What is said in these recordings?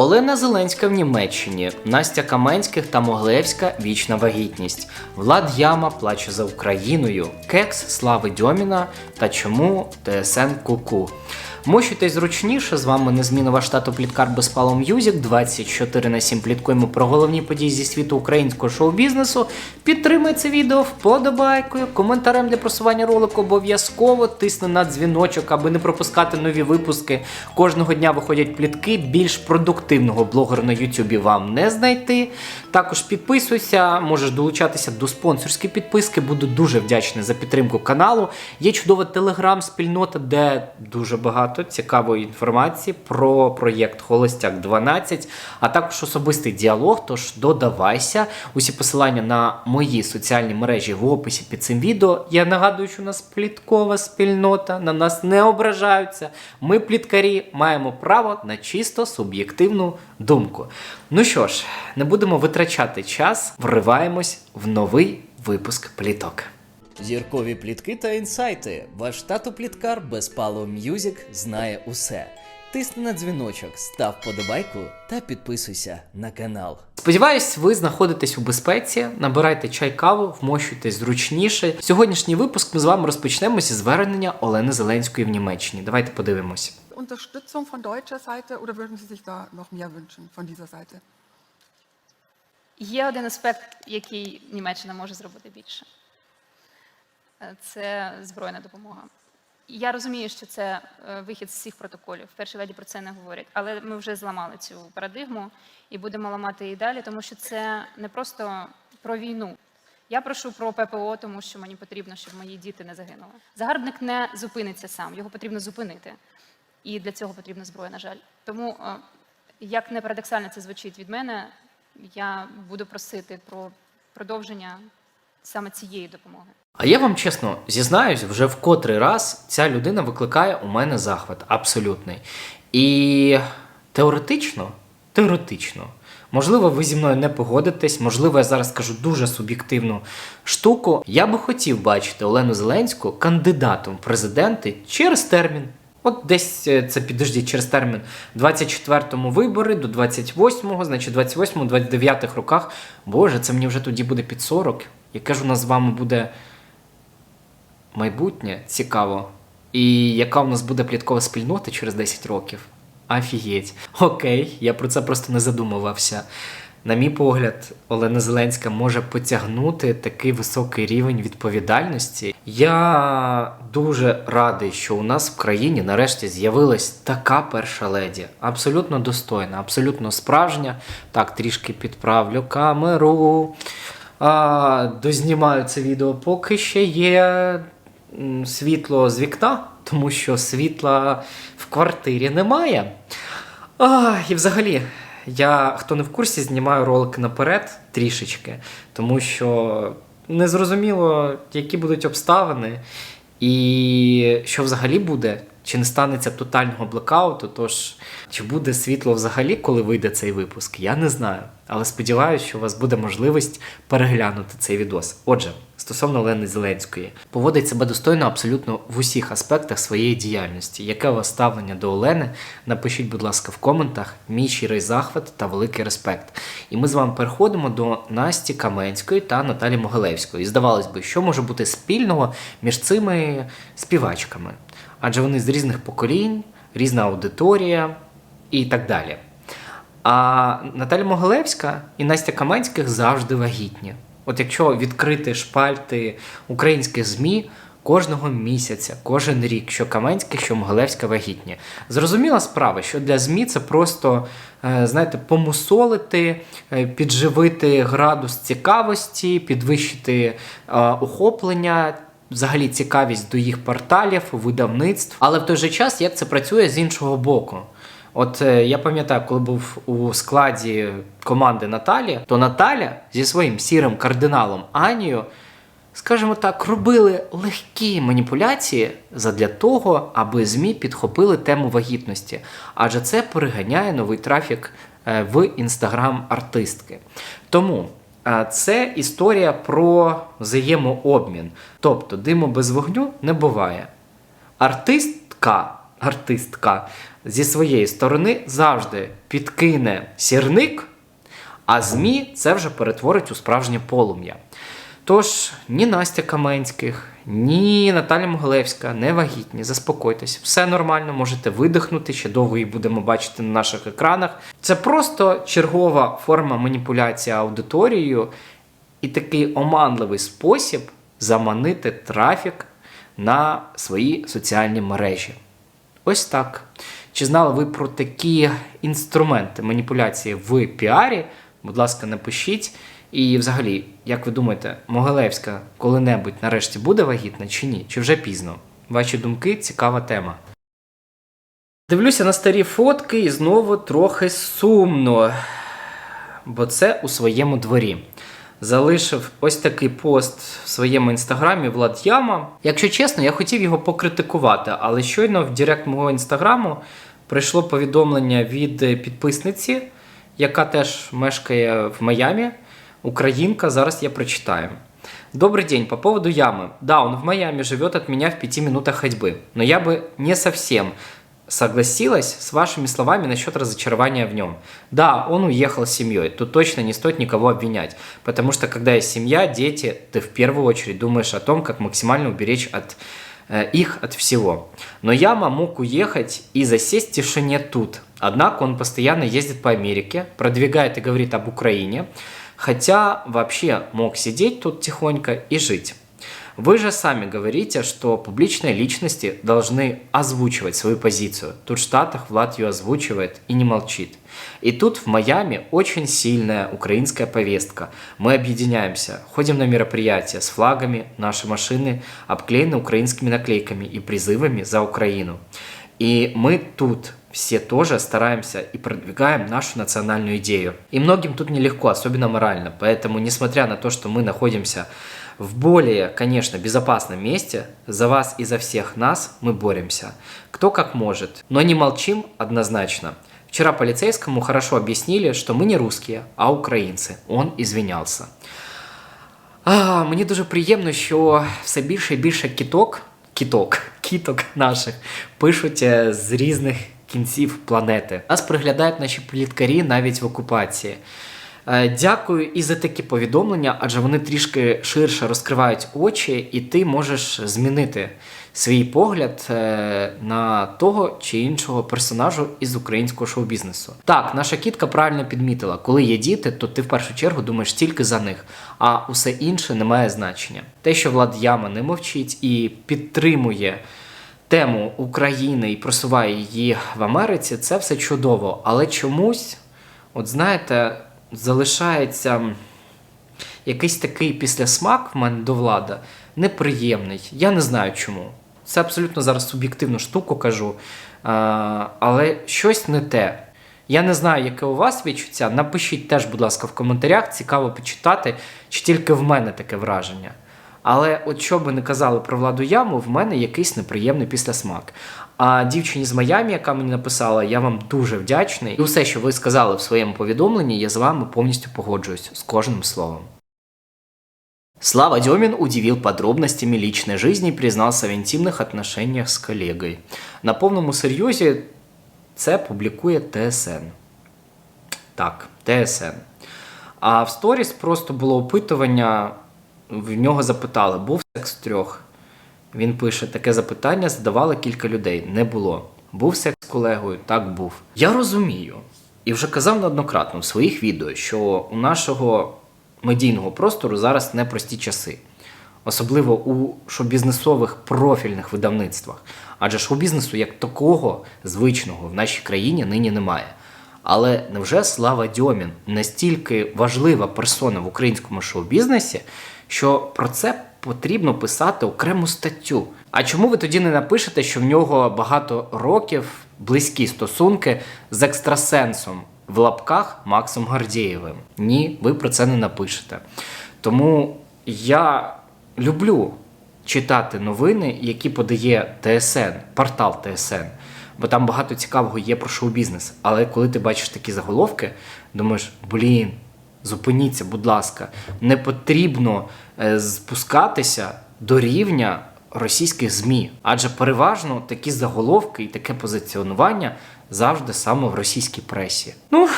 Олена Зеленська в Німеччині, Настя Каменських та Моглевська вічна вагітність. Влад Яма плаче за Україною, Кекс Слави Дьоміна та чому ТСН Куку. Мощуйтесь зручніше. З вами незмінова штату Пліткар Безпало М'юзік. 24 на 7 пліткуємо про головні події зі світу українського шоу-бізнесу. Підтримай це відео вподобайкою, коментарем для просування ролику обов'язково тисни на дзвіночок, аби не пропускати нові випуски. Кожного дня виходять плітки. Більш продуктивного блогера на Ютубі вам не знайти. Також підписуйся, можеш долучатися до спонсорської підписки. Буду дуже вдячний за підтримку каналу. Є чудова телеграм-спільнота, де дуже багато цікавої інформації про проєкт Холостяк 12, а також особистий діалог. Тож додавайся. Усі посилання на мої соціальні мережі в описі під цим відео. Я нагадую, що у нас пліткова спільнота, на нас не ображаються. Ми, пліткарі, маємо право на чисто суб'єктивну думку. Ну що ж, не будемо витрачати час, вриваємось в новий випуск пліток. Зіркові плітки та інсайти. Ваш тато пліткар Безпало М'юзік знає усе. Тисни на дзвіночок, став подобайку та підписуйся на канал. Сподіваюсь, ви знаходитесь у безпеці, набирайте чай каву, вмощуйтесь зручніше. Сьогоднішній випуск ми з вами розпочнемо зі звернення Олени Зеленської в Німеччині. Давайте подивимось. Unterstützung von deutscher Seite oder würden Sie sich da noch mehr wünschen von dieser Seite? Є один аспект, який Німеччина може зробити більше. Е, Це збройна допомога. Я розумію, що це е, вихід з всіх протоколів. Перші леді про це не говорять, але ми вже зламали цю парадигму і будемо ламати її далі, тому що це не просто про війну. Я прошу про ППО, тому що мені потрібно, щоб мої діти не загинули. Загарбник не зупиниться сам, його потрібно зупинити. І для цього потрібна зброя, на жаль. Тому, е, як не парадоксально це звучить від мене, я буду просити про продовження саме цієї допомоги. А я вам чесно зізнаюсь, вже в котрий раз ця людина викликає у мене захват абсолютний. І теоретично, теоретично, можливо, ви зі мною не погодитесь, можливо, я зараз скажу дуже суб'єктивну штуку. Я би хотів бачити Олену Зеленську кандидатом в президенти через термін. От десь е, це підождіть через термін 24-му вибори до 28-го, значить 28-му, 29-х роках. Боже, це мені вже тоді буде під 40. Яке ж у нас з вами буде майбутнє цікаво. І яка у нас буде пліткова спільнота через 10 років? Офігеть. Окей, я про це просто не задумувався. На мій погляд, Олена Зеленська може потягнути такий високий рівень відповідальності. Я дуже радий, що у нас в країні нарешті з'явилась така перша леді. Абсолютно достойна, абсолютно справжня. Так, трішки підправлю камеру. А, дознімаю це відео, поки ще є світло з вікна, тому що світла в квартирі немає. А, і взагалі, я, хто не в курсі, знімаю ролики наперед трішечки, тому що не зрозуміло, які будуть обставини, і що взагалі буде, чи не станеться тотального блекауту. Тож, чи буде світло взагалі, коли вийде цей випуск, я не знаю. Але сподіваюся, що у вас буде можливість переглянути цей відос. Отже, стосовно Олени Зеленської, поводить себе достойно абсолютно в усіх аспектах своєї діяльності. Яке у вас ставлення до Олени? Напишіть, будь ласка, в коментах. Мій щирий захват та великий респект. І ми з вами переходимо до Насті Каменської та Наталі Могилевської. І здавалось би, що може бути спільного між цими співачками? Адже вони з різних поколінь, різна аудиторія і так далі. А Наталя Могилевська і Настя Каменських завжди вагітні. От якщо відкрити шпальти українських ЗМІ кожного місяця, кожен рік, що Каменська, що Могилевська вагітні. Зрозуміла справа, що для ЗМІ це просто, е, знаєте, помусолити, е, підживити градус цікавості, підвищити е, охоплення. Взагалі цікавість до їх порталів, видавництв, але в той же час як це працює з іншого боку. От е, я пам'ятаю, коли був у складі команди Наталі, то Наталя зі своїм сірим кардиналом Анією, скажімо так, робили легкі маніпуляції задля того, аби ЗМІ підхопили тему вагітності. Адже це переганяє новий трафік е, в інстаграм артистки. Тому це історія про взаємообмін. Тобто диму без вогню не буває. Артистка артистка зі своєї сторони завжди підкине сірник, а ЗМІ це вже перетворить у справжнє полум'я. Тож ні Настя Каменських, ні Наталя Могилевська не вагітні, заспокойтесь, все нормально, можете видихнути, ще довго її будемо бачити на наших екранах. Це просто чергова форма маніпуляції аудиторією і такий оманливий спосіб заманити трафік на свої соціальні мережі. Ось так. Чи знали ви про такі інструменти маніпуляції в піарі? Будь ласка, напишіть. І взагалі, як ви думаєте, Могилевська коли-небудь нарешті буде вагітна чи ні? Чи вже пізно? Ваші думки цікава тема. Дивлюся на старі фотки і знову трохи сумно, бо це у своєму дворі. Залишив ось такий пост в своєму інстаграмі Влад Яма. Якщо чесно, я хотів його покритикувати, але щойно в Директ мого інстаграму прийшло повідомлення від підписниці, яка теж мешкає в Майамі. Украинка, зараз я прочитаю. Добрый день, по поводу ямы. Да, он в Майами живет от меня в пяти минутах ходьбы, но я бы не совсем согласилась с вашими словами насчет разочарования в нем. Да, он уехал с семьей, тут точно не стоит никого обвинять, потому что когда есть семья, дети, ты в первую очередь думаешь о том, как максимально уберечь от э, их от всего. Но Яма мог уехать и засесть в тишине тут. Однако он постоянно ездит по Америке, продвигает и говорит об Украине, хотя вообще мог сидеть тут тихонько и жить. Вы же сами говорите, что публичные личности должны озвучивать свою позицию. Тут в Штатах Влад ее озвучивает и не молчит. И тут в Майами очень сильная украинская повестка. Мы объединяемся, ходим на мероприятия с флагами, наши машины обклеены украинскими наклейками и призывами за Украину. И мы тут все тоже стараемся и продвигаем нашу национальную идею. И многим тут нелегко, особенно морально. Поэтому, несмотря на то, что мы находимся в более, конечно, безопасном месте, за вас и за всех нас мы боремся. Кто как может, но не молчим однозначно. Вчера полицейскому хорошо объяснили, что мы не русские, а украинцы. Он извинялся. А, мені дуже приємно, що все більше і більше кіток, кіток, кіток наших пишуть е, з різних кінців планети. Нас приглядають наші пліткарі навіть в окупації. Е, Дякую і за такі повідомлення, адже вони трішки ширше розкривають очі, і ти можеш змінити свій погляд е, на того чи іншого персонажу із українського шоу-бізнесу. Так, наша кітка правильно підмітила, коли є діти, то ти в першу чергу думаєш тільки за них, а усе інше не має значення. Те, що Влад Яма не мовчить і підтримує тему України і просуває її в Америці, це все чудово. Але чомусь, от знаєте, залишається якийсь такий післясмак в мене до влада неприємний. Я не знаю чому. Це абсолютно зараз суб'єктивну штуку кажу. А, але щось не те. Я не знаю, яке у вас відчуття. Напишіть теж, будь ласка, в коментарях, цікаво почитати, чи тільки в мене таке враження. Але от що би не казали про владу яму, в мене якийсь неприємний післясмак. А дівчині з Майамі, яка мені написала, я вам дуже вдячний. І усе, що ви сказали в своєму повідомленні, я з вами повністю погоджуюсь з кожним словом. Слава Демин удивил подробностями личной жизни и признался в интимных отношениях с коллегой. На повному серйозі це публікує ТСН. Так, ТСН. А в сторіс просто було опитування, в нього запитали, був секс в трьох. Він пише: таке запитання задавали кілька людей. Не було. Був секс з колегою? Так був. Я розумію. І вже казав неоднократно в своїх відео, що у нашого медійного простору зараз непрості часи. Особливо у шоу-бізнесових профільних видавництвах. Адже шоу-бізнесу як такого звичного в нашій країні нині немає. Але невже Слава Дьомін настільки важлива персона в українському шоу-бізнесі, що про це потрібно писати окрему статтю? А чому ви тоді не напишете, що в нього багато років близькі стосунки з екстрасенсом в лапках Максом Гордєєвим? Ні, ви про це не напишете. Тому я люблю читати новини, які подає ТСН, портал ТСН. Бо там багато цікавого є про шоу-бізнес. Але коли ти бачиш такі заголовки, думаєш, блін, зупиніться, будь ласка, не потрібно е, спускатися до рівня російських ЗМІ, адже переважно такі заголовки і таке позиціонування завжди саме в російській пресі. Ну,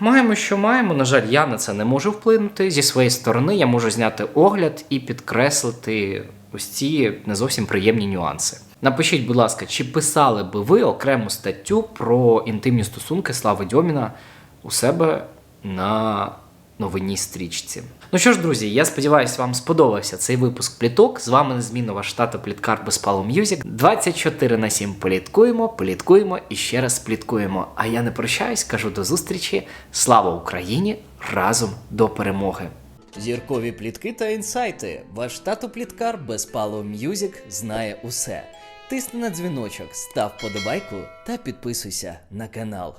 маємо, що маємо. На жаль, я на це не можу вплинути. Зі своєї сторони я можу зняти огляд і підкреслити ось ці не зовсім приємні нюанси. Напишіть, будь ласка, чи писали би ви окрему статтю про інтимні стосунки Слави Дьоміна у себе на новинній стрічці. Ну що ж, друзі, я сподіваюся, вам сподобався цей випуск пліток. З вами незмінно ваш тато Пліткар Безпало М'юзік. 24 на 7 пліткуємо, пліткуємо і ще раз пліткуємо. А я не прощаюсь, кажу до зустрічі. Слава Україні! Разом до перемоги! Зіркові плітки та інсайти. Ваш тато Пліткар Безпало М'юзік знає усе. Тисни на дзвіночок, став подобайку та підписуйся на канал.